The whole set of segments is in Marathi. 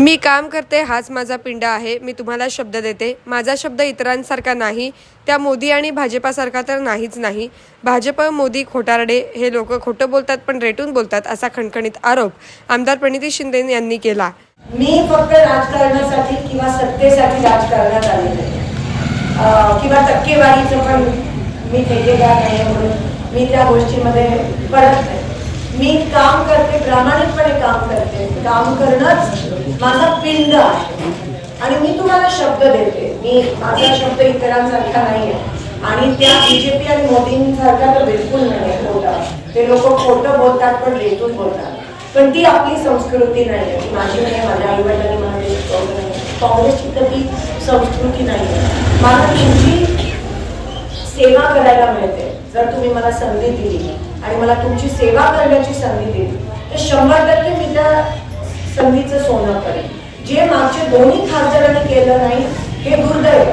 मी काम करते हाच माझा पिंड आहे मी तुम्हाला शब्द देते. माझा शब्द इतरांसारखा नाही त्या मोदी आणि भाजपासारखा तर नाहीच नाही. भाजप मोदी खोटारडे हे लोक खोटं बोलतात पण रेटून बोलतात असा खणखणीत आरोप आमदार प्रणिती शिंदे यांनी केला. मी फक्त राजकारणासाठी किंवा सत्तेसाठी राजकारणात आले किंवा टक्केवारीचं पण मी ठेकेदार नाही म्हणून मी त्या गोष्टीमध्ये परत नाही. मी काम करते प्रामाणिकपणे काम करते. काम करणंच माझा पिंड आहे. आणि मी तुम्हाला शब्द देते. मी माझा शब्द इतरांसारखा नाही आहे आणि त्या बीजेपी आणि मोदींसारखा तर बिलकुल नाही आहे खोटा. ते लोक खोटं बोलतात पण रेटून बोलतात. पण ती आपली संस्कृती नाही आहे माझी नाही माझ्या आईवडिलांनी मला नाही काँग्रेसची तर ती संस्कृती नाही आहे मला तुमची सेवा करायला मिळते. जर तुम्ही मला संधी दिली आणि मला तुमची सेवा करण्याची संधी दिली तर शंभर टक्के मी त्या संधीचं सोनं करेन. जे मागचे दोन्ही खासदारांनी केलं नाही हे दुर्दैव.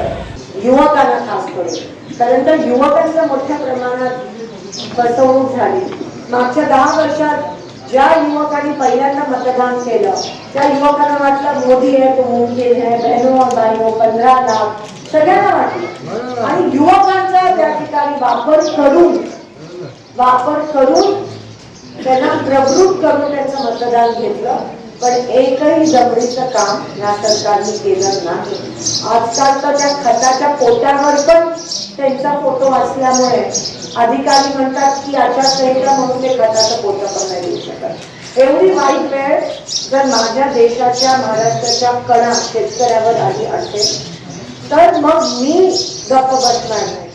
युवकांना खास करून. कारण तर युवकांचं मोठ्या प्रमाणात फसवणूक झाली. मागच्या दहा वर्षात ज्या युवकांनी पहिल्यांदा मतदान केलं त्या युवकांना वाटलं मोदी आहे तो मुमकिन आहे बहनो और पंधरा लाख सगळ्यांना वाटलं. आणि युवक वापर करून वापर करून त्यांना प्रवृत्त करून त्यांचं मतदान घेतलं. पण एकही जमिनीचं काम या सरकारने केलं नाही. आजकाल तर त्या खताच्या पोट्यावर पण त्यांचा फोटो असल्यामुळे अधिकारी म्हणतात की आचारसंहिता म्हणून ते खताचं पोटं पण नाही देऊ शकत. एवढी वाईट वेळ जर माझ्या देशाच्या महाराष्ट्राच्या कणा शेतकऱ्यावर आली असेल तर मग मी गप्प बसणार नाही.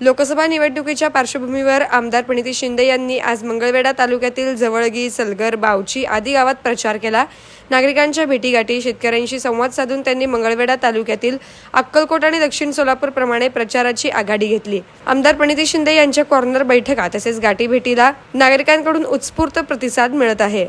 लोकसभा निवडणुकीच्या पार्श्वभूमीवर आमदार प्रणिती शिंदे यांनी आज मंगळवेढा तालुक्यातील जवळगी सलगर बावची आदी गावात प्रचार केला. नागरिकांच्या भेटीगाठी शेतकऱ्यांशी संवाद साधून त्यांनी मंगळवेढा तालुक्यातील अक्कलकोट आणि दक्षिण सोलापूर प्रमाणे प्रचाराची आघाडी घेतली. आमदार प्रणिती शिंदे यांच्या कॉर्नर बैठका तसेच गाठी भेटीला नागरिकांकडून उत्स्फूर्त प्रतिसाद मिळत आहे.